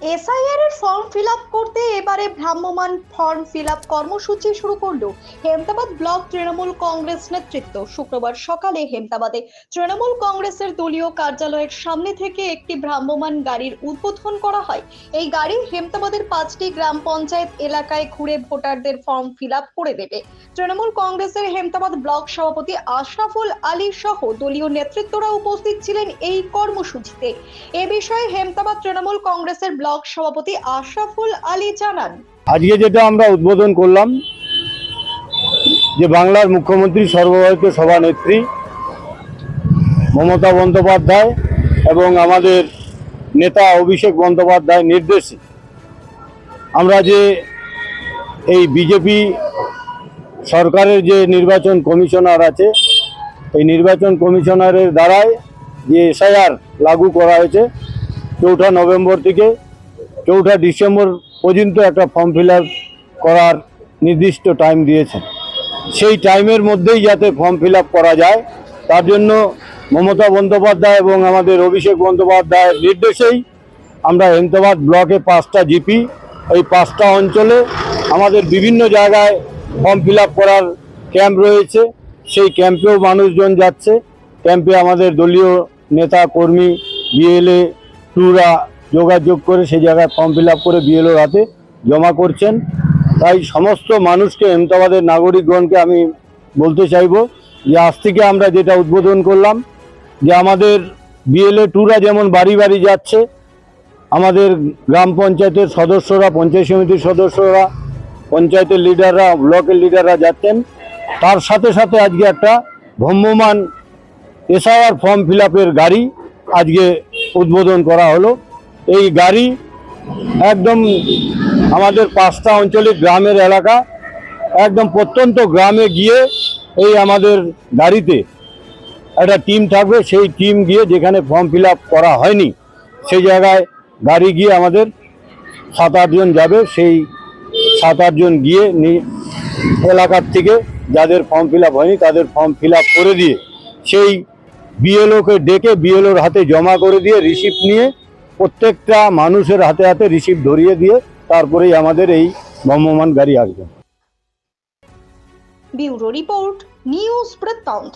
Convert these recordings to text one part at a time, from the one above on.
SIR এর form fill up করতে এবারে ভ্রাম্যমাণ ফর্ম ফিল আপ কর্মসূচি শুরু করল হেমতাবাদ ব্লক তৃণমূল কংগ্রেস নেতৃত্ব। শুক্রবার সকালে হেমতাবাদে তৃণমূল কংগ্রেসের দলীয় কার্যালয়ের সামনে থেকে একটি ভ্রাম্যমাণ গাড়ির উদ্বোধন করা হয়। এই গাড়ি হেমতাবাদের পাঁচটি গ্রাম পঞ্চায়েত এলাকায় ঘুরে ভোটারদের ফর্ম ফিল আপ করে দেবে। তৃণমূল কংগ্রেসের হেমতাবাদ ব্লক সভাপতি আশরাফুল আলী সহ দলীয় নেতৃত্বরা উপস্থিত ছিলেন এই কর্মসূচিতে। এ বিষয়ে হেমতাবাদ তৃণমূল কংগ্রেসের ব্লক সভাপতি আশরাফুল আলী জানান। আজকে যেটা আমরা উদ্বোধন করলাম, যে বাংলার মুখ্যমন্ত্রী সর্বভারতীয় সভানেত্রী মমতা বন্দ্যোপাধ্যায় এবং আমাদের নেতা অভিষেক বন্দ্যোপাধ্যায় নির্দেশে আমরা যে এই বিজেপি সরকারের যে নির্বাচন কমিশনার আছে, এই নির্বাচন কমিশনারের দ্বারাই যে এসআইআর লাগু করা হয়েছে, চৌঠা নভেম্বর থেকে চৌঠা ডিসেম্বর পর্যন্ত একটা ফর্ম ফিল করার নির্দিষ্ট টাইম দিয়েছেন। সেই টাইমের মধ্যেই যাতে ফর্ম ফিল করা যায়, তার জন্য মমতা বন্দ্যোপাধ্যায় এবং আমাদের অভিষেক বন্দ্যোপাধ্যায়ের নির্দেশেই আমরা হেমতাবাদ ব্লকে পাঁচটা জিপি এই পাঁচটা অঞ্চলে আমাদের বিভিন্ন জায়গায় ফর্ম ফিল করার ক্যাম্প রয়েছে। সেই ক্যাম্পেও মানুষজন যাচ্ছে। ক্যাম্পে আমাদের দলীয় নেতা কর্মী বিএলএ টুরা যোগাযোগ করে সেই জায়গায় ফর্ম ফিল করে বিএলওর হাতে জমা করছেন। তাই সমস্ত মানুষকে হেমতাবাদের নাগরিকগণকে আমি বলতে চাইব যে আজ থেকে আমরা যেটা উদ্বোধন করলাম, যে আমাদের বিএলএ টুরা যেমন বাড়ি বাড়ি যাচ্ছে, আমাদের গ্রাম পঞ্চায়েতের সদস্যরা, পঞ্চায়েত সমিতির সদস্যরা, পঞ্চায়েতের লিডাররা ব্লকের লিডাররা যাচ্ছেন। তার সাথে সাথে আজকে একটা ভ্রাম্যমান এসআইআর ফর্ম ফিল গাড়ি আজকে উদ্বোধন করা হলো। এই গাড়ি একদম আমাদের পাঁচটা অঞ্চলিক গ্রামের এলাকা, একদম প্রত্যন্ত গ্রামে গিয়ে এই আমাদের গাড়িতে একটা টিম থাকবে। সেই টিম গিয়ে যেখানে ফর্ম ফিল করা হয়নি, সেই জায়গায় গাড়ি গিয়ে আমাদের সাত আটজন যাবে। সেই সাত আটজন গিয়ে এলাকার থেকে যাদের ফর্ম ফিল হয়নি, তাদের ফর্ম ফিল করে দিয়ে সেই বিএলওকে ডেকে বিএলওর হাতে জমা করে দিয়ে রিসিপ্ট নিয়ে প্রত্যেকটা মানুষের হাতে হাতে রিসিপ্ট ধরিয়ে দিয়ে তারপরেই আমাদের এই ভ্রাম্যমান গাড়ি আসবে। ব্যুরো রিপোর্ট, নিউজ বৃত্তান্ত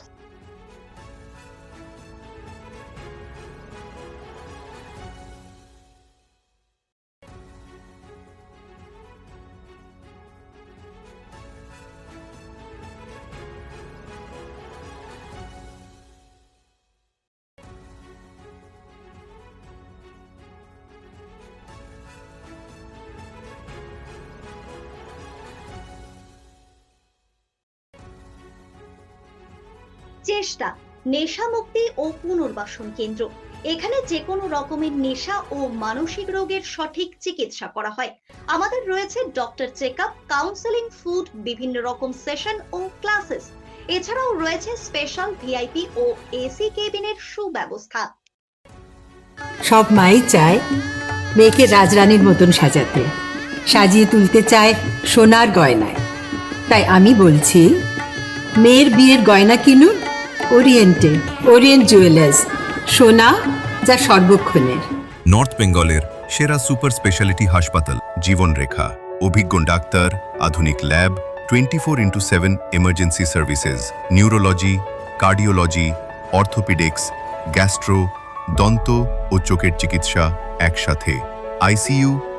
চেষ্টা, নেশা মুক্তি ও পুনর্বাসন কেন্দ্র। এখানে যে কোনো রকমের নেশা ও মানসিক রোগের সঠিক চিকিৎসা করা হয়। আমাদের রয়েছে doctor check up counselling, food, বিভিন্ন রকম সেশন ও ক্লাসেস। এছাড়াও রয়েছে স্পেশাল ভিআইপি ও এসি কেবিনের সুব্যবস্থা। সব মাই চায় মেয়েকে রাজরানীর মতন সাজাতে। সাজিয়ে তুলতে চায় সোনার গয়নায়। তাই আমি বলছি, মেয়ের বিয়ের গয়না কিনুন ওরিয়েন্টে ওরিয়েন্ট জুয়েলার্স সোনা যা সর্বক্ষণের। নর্থ বেঙ্গলের সেরা সুপার স্পেশালিটি হাসপাতাল জীবনরেখা অভিজ্ঞ ডাক্তার, আধুনিক lab twenty four into seven emergency services neurology cardiology orthopaedics gastro দন্ত ও চোখের চিকিৎসা একসাথে। আইসিইউ